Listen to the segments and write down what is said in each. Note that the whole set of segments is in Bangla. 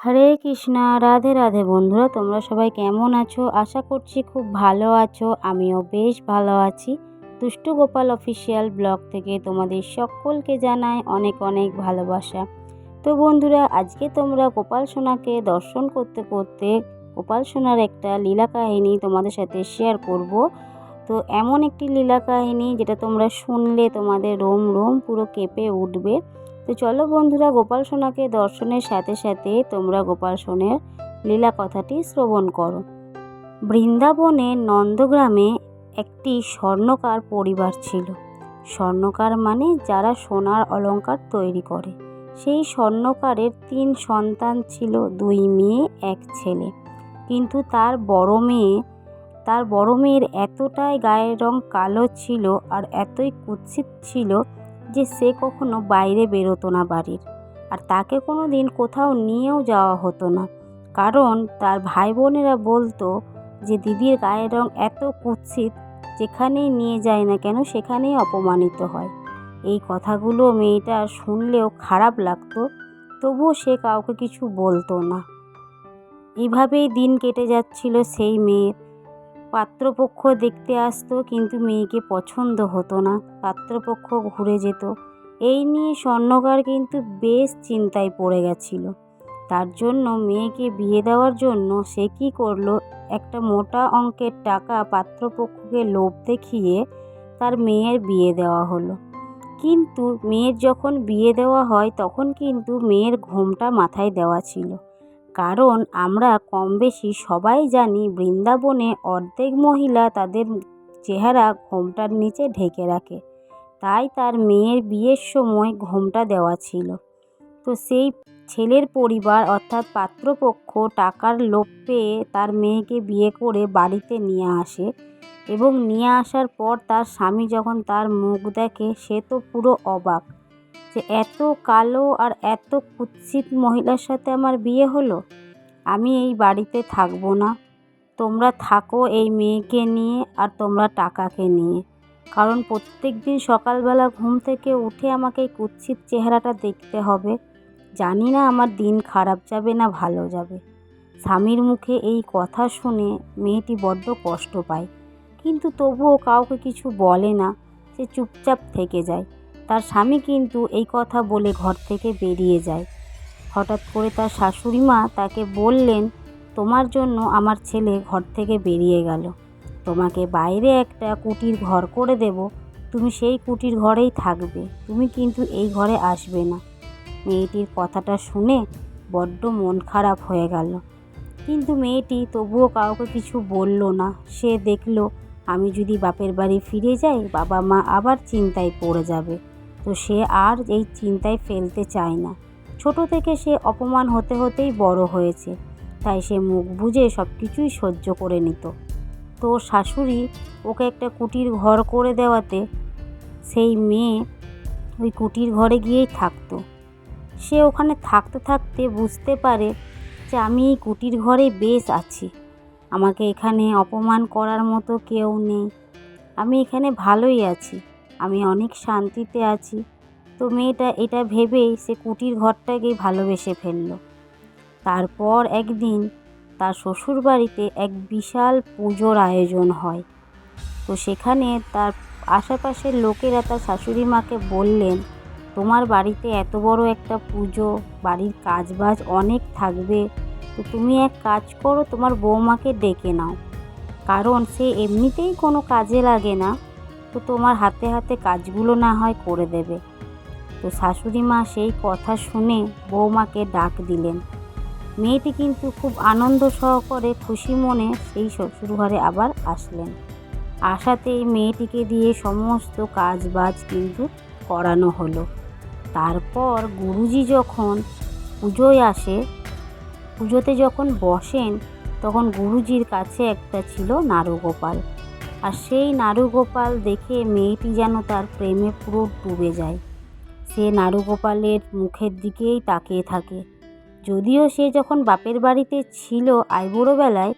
হরে কৃষ্ণা, রাধে রাধে বন্ধুরা, তোমরা সবাই কেমন আছো? আশা করছি খুব ভালো আছো, আমিও বেশ ভালো আছি। দুষ্টু গোপাল অফিসিয়াল ব্লগ থেকে তোমাদের সকলকে জানাই অনেক অনেক ভালোবাসা। তো বন্ধুরা, আজকে তোমরা গোপাল সোনাকে দর্শন করতে করতে গোপাল সোনার একটা লীলা কাহিনী তোমাদের সাথে শেয়ার করব। তো এমন একটি লীলা কাহিনী যেটা তোমরা শুনলে তোমাদের রোম রোম পুরো কেঁপে উঠবে। তো চলো বন্ধুরা, গোপাল সোনাকে দর্শনের সাথে সাথে তোমরা গোপাল সোনের লীলা কথাটি শ্রবণ করো। বৃন্দাবনে নন্দগ্রামে একটি স্বর্ণকার পরিবার ছিল। স্বর্ণকার মানে যারা সোনার অলঙ্কার তৈরি করে। সেই স্বর্ণকারের তিন সন্তান ছিল, দুই মেয়ে, এক ছেলে। কিন্তু তার বড় মেয়ে, তার বড় মেয়ের এতটাই গায়ের রং কালো ছিল আর এতই কুৎসিত ছিল যে সে কখনো বাইরে বেরোতো না বাড়ির। আর তাকে কোনো দিন কোথাও নিয়েও যাওয়া হতো না। কারণ তার ভাই বোনেরা বলতো যে দিদির গায়ের রং এত কুৎসিত, যেখানেই নিয়ে যায় না কেন সেখানেই অপমানিত হয়। এই কথাগুলো মেয়েটা শুনলেও খারাপ লাগতো, তবুও সে কাউকে কিছু বলতো না। এইভাবেই দিন কেটে যাচ্ছিল সেই মেয়ের। পাত্রপক্ষ দেখতে আসতো, কিন্তু মেয়েকে পছন্দ হতো না। পাত্রপক্ষ ঘুরে যেত। এই নিয়ে স্বর্ণকার কিন্তু বেশ চিন্তায় পড়ে গেছিল। তার জন্য মেয়েকে বিয়ে দেওয়ার জন্য সে কী করল? একটা মোটা অঙ্কের টাকা পাত্রপক্ষকে লোভ দেখিয়ে তার মেয়ের বিয়ে দেওয়া হলো। কিন্তু মেয়ের যখন বিয়ে দেওয়া হয়, তখন কিন্তু মেয়ের ঘোমটা মাথায় দেওয়া ছিল। কারণ আমরা কম বেশি সবাই জানি বৃন্দাবনে অর্ধেক মহিলা তাদের চেহারা ঘোমটার নিচে ঢেকে রাখে। তাই তার মেয়ের বিয়ের সময় ঘোমটা দেওয়া ছিল। তো সেই ছেলের পরিবার অর্থাৎ পাত্রপক্ষ টাকার লোভ পেয়ে তার মেয়েকে বিয়ে করে বাড়িতে নিয়ে আসে এবং নিয়ে আসার পর তার স্বামী যখন তার মুখ দেখে সে তো পুরো অবাক। যে এত কালো আর এত কুৎসিত মহিলার সাথে আমার বিয়ে হলো? আমি এই বাড়িতে থাকব না। তোমরা থাকো এই মেয়েকে নিয়ে আর তোমরা টাকাকে নিয়ে। কারণ প্রত্যেক দিন সকালবেলা ঘুম থেকে উঠে আমাকে এই কুৎসিত চেহারাটা দেখতে হবে। জানি না আমার দিন খারাপ যাবে না ভালো যাবে। স্বামীর মুখে এই কথা শুনে মেয়েটি বড্ড কষ্ট পায়। কিন্তু তবুও কাউকে কিছু বলে না, সে চুপচাপ থেকে যায়। তার স্বামী কিন্তু এই কথা বলে ঘর থেকে বেরিয়ে যায়। হঠাৎ করে তার শাশুড়ি মা তাকে বললেন, তোমার জন্য আমার ছেলে ঘর থেকে বেরিয়ে গেল। তোমাকে বাইরে একটা কুটির ঘর করে দেব। তুমি সেই কুটির ঘরেই থাকবে। তুমি কিন্তু এই ঘরে আসবে না। মেয়েটির কথাটা শুনে বড্ড মন খারাপ হয়ে গেল। কিন্তু মেয়েটি তবুও কাউকে কিছু বলল না। সে দেখল, আমি যদি বাপের বাড়ি ফিরে যাই, বাবা মা আবার চিন্তায় পড়ে যাবে। তো সে আর এই চিন্তায় ফেলতে চায় না। ছোট থেকে সে অপমান হতে হতেই বড় হয়েছে। তাই সে মুখ বুঝে সব কিছুই সহ্য করে নিত। তো শাশুড়ি ওকে একটা কুটির ঘর করে দেওয়াতে সেই মেয়ে ওই কুটির ঘরে গিয়েই থাকতো। সে ওখানে থাকতে থাকতে বুঝতে পারে যে আমি এই কুটির ঘরে বেশ আছি। আমাকে এখানে অপমান করার মতো কেউ নেই। আমি এখানে ভালোই আছি। আমি অনেক শান্তিতে আছি। তো মেয়েটা এটা ভেবেই সে কুটির ঘরটাকেই ভালোবেসে ফেলল। তারপর একদিন তার শ্বশুরবাড়িতে এক বিশাল পুজোর আয়োজন হয়। তো সেখানে তার আশেপাশের লোকেরা তার শাশুড়ি মাকে বললেন, তোমার বাড়িতে এত বড় একটা পুজো, বাড়ির কাজবাজ অনেক থাকবে। তো তুমি এক কাজ করো, তোমার বৌমাকে ডেকে নাও। কারণ সে এমনিতেই কোনো কাজে লাগে না। তো তোমার হাতে হাতে কাজগুলো না হয় করে দেবে। তো শাশুড়ি মা সেই কথা শুনে বৌমাকে ডাক দিলেন। মেয়েটি কিন্তু খুব আনন্দ সহকারে খুশি মনে সেই শ্বশুরঘরে আবার আসলেন। আসাতেই মেয়েটিকে দিয়ে সমস্ত কাজ বাজ কিন্তু করানো হলো। তারপর গুরুজি যখন পুজোয় আসে, পুজোতে যখন বসেন, তখন গুরুজির কাছে একটা ছিল নারুগোপাল। আর সেই নারুগোপাল দেখে মেয়েটি যেন তার প্রেমে পুরো ডুবে যায়। সে নারুগোপালের মুখের দিকেই তাকিয়ে থাকে। যদিও সে যখন বাপের বাড়িতে ছিল আইবুড়োবেলায়,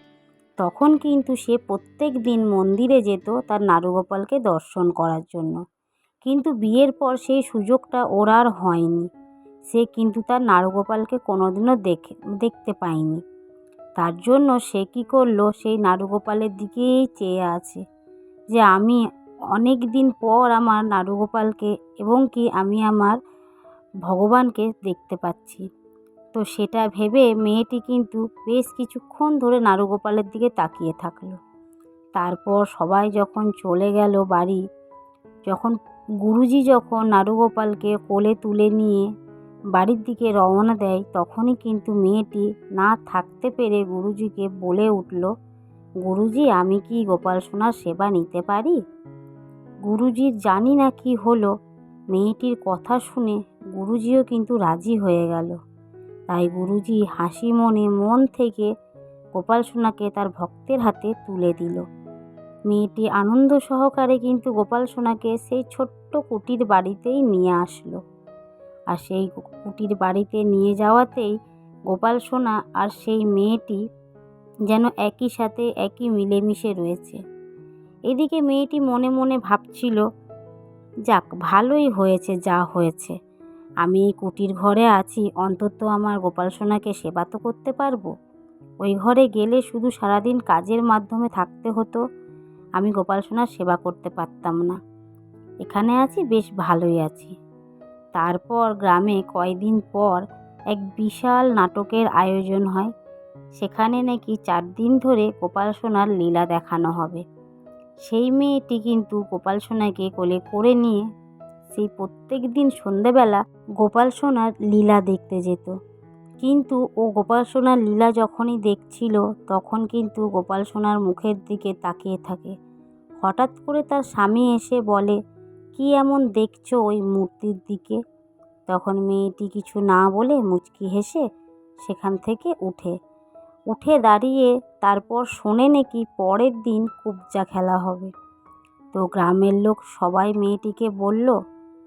তখন কিন্তু সে প্রত্যেক দিন মন্দিরে যেত তার নারুগোপালকে দর্শন করার জন্য। কিন্তু বিয়ের পর সেই সুযোগটা ওর আর হয়নি। সে কিন্তু তার নারুগোপালকে কোনোদিনও দেখে, দেখতে পায়নি। তার জন্য সে কী করল, সেই নারুগোপালের দিকেই চেয়ে আছে। যে আমি অনেক দিন পর আমার নারুগোপালকে এবং কি আমি আমার ভগবানকে দেখতে পাচ্ছি। তো সেটা ভেবে মেয়েটি কিন্তু বেশ কিছুক্ষণ ধরে নারুগোপালের দিকে তাকিয়ে থাকল। তারপর সবাই যখন চলে গেল বাড়ি, যখন গুরুজি যখন নারুগোপালকে কোলে তুলে নিয়ে বাড়ির দিকে রওনা দেয়, তখনই কিন্তু মেয়েটি না থাকতে পেরে গুরুজিকে বলে উঠল গুরুজি, আমি কি গোপাল সোনার সেবা নিতে পারি? গুরুজির জানি না কি হলো। মেয়েটির কথা শুনে গুরুজিও কিন্তু রাজি হয়ে গেল। তাই গুরুজি হাসি মনে মন থেকে গোপাল সোনাকে তার ভক্তের হাতে তুলে দিল। মেয়েটি আনন্দ সহকারে কিন্তু গোপাল সোনাকে সেই ছোট্ট কুটির বাড়িতেই নিয়ে আসলো। আর সেই কুটির বাড়িতে নিয়ে যাওয়াতেই গোপাল সোনা আর সেই মেয়েটি যেন একই সাথে একই মিলেমিশে রয়েছে। এদিকে মেয়েটি মনে মনে ভাবছিল, যাক, ভালোই হয়েছে, যা হয়েছে। আমি কুটির ঘরে আছি, অন্তত আমার গোপাল সোনাকে সেবা তো করতে পারব। ওই ঘরে গেলে শুধু সারাদিন কাজের মাধ্যমে থাকতে হতো, আমি গোপাল সোনার সেবা করতে পারতাম না। এখানে আছি, বেশ ভালোই আছি। তারপর গ্রামে কয়দিন পর এক বিশাল নাটকের আয়োজন হয়। সেখানে নাকি চার দিন ধরে গোপাল সোনার লীলা দেখানো হবে। সেই মেয়েটি কিন্তু গোপাল সোনাকে কোলে করে নিয়ে সেই প্রত্যেক দিন সন্ধেবেলা গোপাল সোনার লীলা দেখতে যেত। কিন্তু ও গোপাল সোনার লীলা যখনই দেখছিল, তখন কিন্তু গোপাল সোনার মুখের দিকে তাকিয়ে থাকে। হঠাৎ করে তার স্বামী এসে বলে, কি এমন দেখছ ওই মূর্তির দিকে? তখন মেয়েটি কিছু না বলে মুচকি হেসে সেখান থেকে উঠে। উঠে দাঁড়িয়ে তারপর শোনে নাকি পরের দিন কুবজা খেলা হবে। তো গ্রামের লোক সবাই মেয়েটিকে বলল,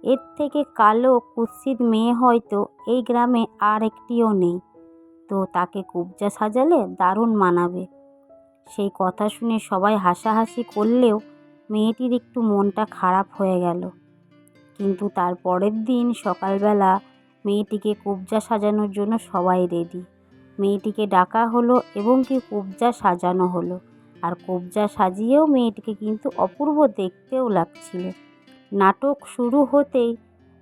এর থেকে কালো কুৎসিত মেয়ে হয়তো এই গ্রামে আর একটিও নেই। তো তাকে কুবজা সাজালে দারুণ মানাবে। সেই কথা শুনে সবাই হাসাহাসি করলেও মেয়েটির একটু মনটা খারাপ হয়ে গেল। কিন্তু তার পরের দিন সকালবেলা মেয়েটিকে কুবজা সাজানোর জন্য সবাই রেডি। মেয়েটিকে ডাকা হলো এবং কি কুবজা সাজানো হলো। আর কবজা সাজিয়েও মেয়েটিকে কিন্তু অপূর্ব দেখতেও লাগছিল। নাটক শুরু হতেই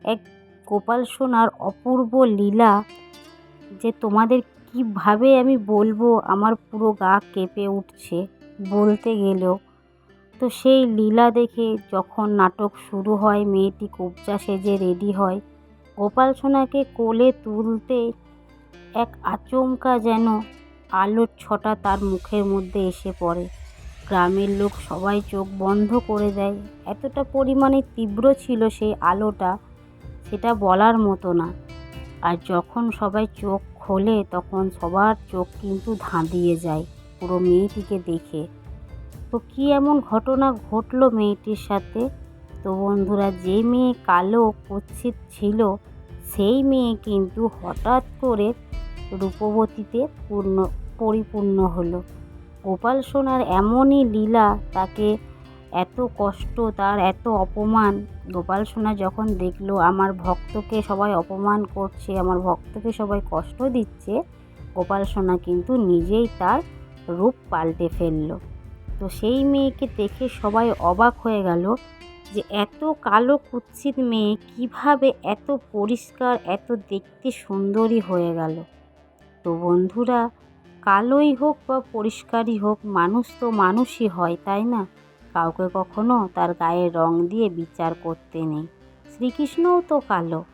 এক গোপাল সোনার অপূর্ব লীলা যে তোমাদের কীভাবে আমি বলব, আমার পুরো গা কেঁপে উঠছে বলতে গেলেও। তো সেই লীলা দেখে যখন নাটক শুরু হয়, মেয়েটি কবজা সেজে রেডি হয়। গোপাল সোনাকে কোলে তুলতে এক আচমকা যেন আলোর ছটা তার মুখের মধ্যে এসে পড়ে। গ্রামের লোক সবাই চোখ বন্ধ করে দেয়। এতটা পরিমাণে তীব্র ছিল সেই আলোটা, সেটা বলার মতো না। আর যখন সবাই চোখ খোলে, তখন সবার চোখ কিন্তু ধাঁধিয়ে যায় পুরো মেয়েটিকে দেখে। তো কী এমন ঘটনা ঘটলো মেয়েটির সাথে? তো বন্ধুরা, যে মেয়ে কালো কুৎসিত ছিল, সেই মেয়ে কিন্তু হঠাৎ করে রূপবতীতে পূর্ণ, পরিপূর্ণ হলো। গোপাল সোনার এমনই লীলা তাকে এত কষ্ট, তার এত অপমান। গোপাল সোনা যখন দেখল, আমার ভক্তকে সবাই অপমান করছে, আমার ভক্তকে সবাই কষ্ট দিচ্ছে, গোপাল সোনা কিন্তু নিজেই তার রূপ পাল্টে ফেলল। তো সেই মেয়েকে দেখে সবাই অবাক হয়ে গেল যে এত কালো কুৎসিত মেয়ে কীভাবে এত পরিষ্কার, এত দেখতে সুন্দরী হয়ে গেল। তো বন্ধুরা, কালোই হোক বা পরিষ্কারই হোক, মানুষ তো মানুষই হয়, তাই না? কাউকে কখনো তার গায়ের রং দিয়ে বিচার করতে নেই। শ্রীকৃষ্ণও তো কালো।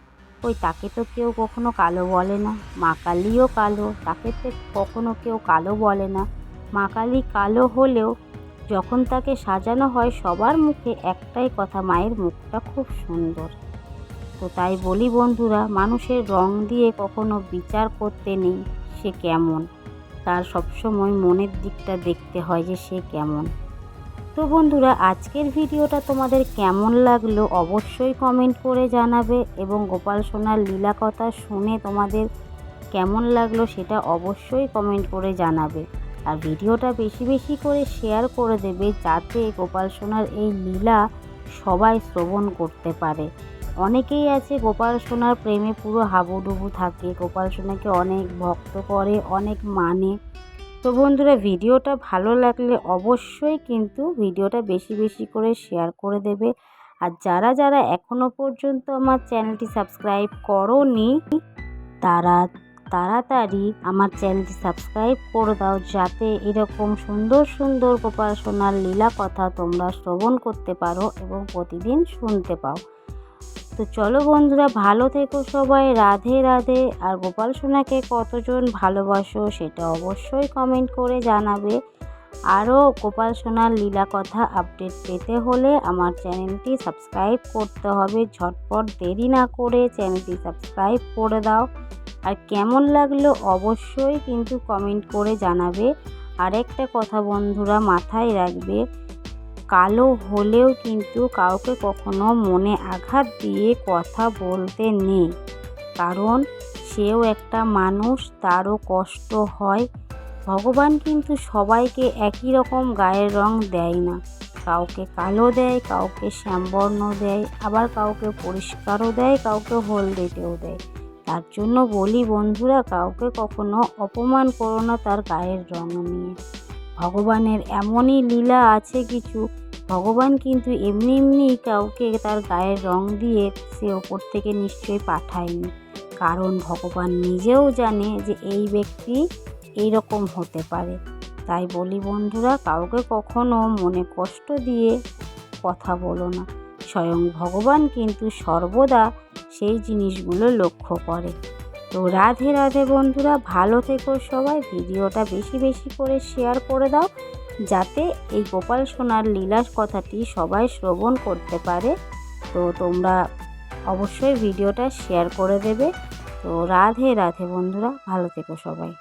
ওই তাকে তো কেউ কখনো কালো বলে না। মা কালীও কালো, তাকে তো কখনো কেউ কালো বলে না। মা কালী কালো হলেও যখন তাকে সাজানো হয়, সবার মুখে একটাই কথা, মায়ের মুখটা খুব সুন্দর। তো তাই বলি বন্ধুরা, মানুষের রং দিয়ে কখনো বিচার করতে নেই। সে কেমন? তার সবসময় মনের দিকটা দেখতে হয় যে সে কেমন। তো বন্ধুরা, আজকের ভিডিওটা তোমাদের কেমন লাগল অবশ্যই কমেন্ট করে জানাবে এবং গোপাল সোনার লীলা কথা শুনে তোমাদের কেমন লাগল সেটা অবশ্যই কমেন্ট করে জানাবে। আর ভিডিওটা বেশি বেশি করে শেয়ার করে দেবে যাতে গোপাল সোনার এই লীলা সবাই শ্রবণ করতে পারে। অনেকেই আছে গোপাল সোনার প্রেমে পুরো হাবুডুবু থাকে। গোপাল সোনাকে অনেক ভক্ত করে, অনেক মানে। তো বন্ধুরা, ভিডিওটা ভালো লাগলে অবশ্যই কিন্তু ভিডিওটা বেশি বেশি করে শেয়ার করে দেবে। আর যারা যারা এখনও পর্যন্ত আমার চ্যানেলটি সাবস্ক্রাইব করনি, তারা তাড়াতাড়ি আমার চ্যানেলটি সাবস্ক্রাইব করে দাও, যাতে এরকম সুন্দর সুন্দর গোপাল সোনার লীলা কথা তোমরা শ্রবণ করতে পারো এবং প্রতিদিন শুনতে পাও। তো চলো বন্ধুরা, ভালো থেকো সবাই। রাধে রাধে। আর গোপাল সোনাকে কতজন ভালোবাসো সেটা অবশ্যই কমেন্ট করে জানাবে। আরও গোপাল সোনার লীলা কথা আপডেট পেতে হলে আমার চ্যানেলটি সাবস্ক্রাইব করতে হবে। ঝটপট দেরি না করে চ্যানেলটি সাবস্ক্রাইব করে দাও। আর কেমন লাগল অবশ্যই কিন্তু কমেন্ট করে জানাবে। আরেকটা কথা বন্ধুরা মাথায় রাখবে কালো হলেও কিন্তু কাউকে কখনো মনে আঘাত দিয়ে কথা বলতে নেই। কারণ সেও একটা মানুষ, তারও কষ্ট হয়। ভগবান কিন্তু সবাইকে একই রকম গায়ের রং দেয় না। কাউকে কালো দেয়, কাউকে শ্যামবর্ণ দেয়, আবার কাউকে পরিষ্কারও দেয়, কাউকে হলদেটেও দেয়। তার জন্য বলি বন্ধুরা, কাউকে কখনো অপমান করো না তার গায়ের রং নিয়ে। ভগবানের এমনই লীলা আছে কিছু ভগবান কিন্তু এমনি এমনি কাউকে তার গায়ের রং দিয়ে সে ওপর থেকে নিশ্চয়ই পাঠায়নি। কারণ ভগবান নিজেও জানে যে এই ব্যক্তি এই রকম হতে পারে। তাই বলি বন্ধুরা, কাউকে কখনো মনে কষ্ট দিয়ে কথা বলো না। স্বয়ং ভগবান কিন্তু সর্বদা সেই জিনিসগুলো লক্ষ্য করে। তো রাধে রাধে বন্ধুরা, ভালো থেকো সবাই। ভিডিওটা বেশি বেশি করে শেয়ার করে দাও। যাতে এই গোপাল সোনার লীলাস কথাটি সবাই শ্রবণ করতে পারে। তো তোমরা অবশ্যই ভিডিওটা শেয়ার করে দেবে। তো রাধে রাধে বন্ধুরা, ভালো থেকো সবাই।